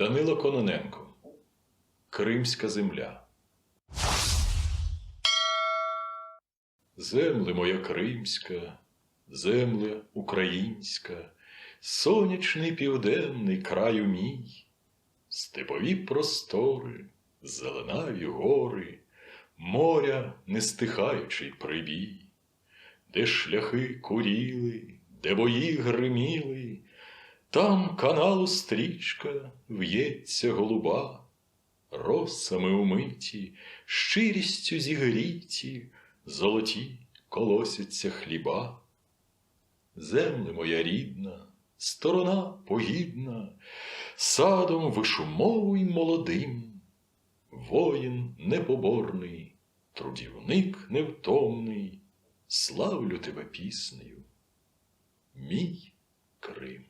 Данило Кононенко. Кримська земля. Земле моя кримська, земле українська, сонячний південний краю мій, степові простори, зеленаві гори, моря нестихаючий прибій, де шляхи куріли, де бої гриміли, там каналу стрічка в'ється голуба, росами умиті, щирістю зігріті, золоті колосяться хліба. Земле моя рідна, сторона погідна, садом вишумовий молодим, воїн непоборний, трудівник невтомний, славлю тебе піснею, мій Крим.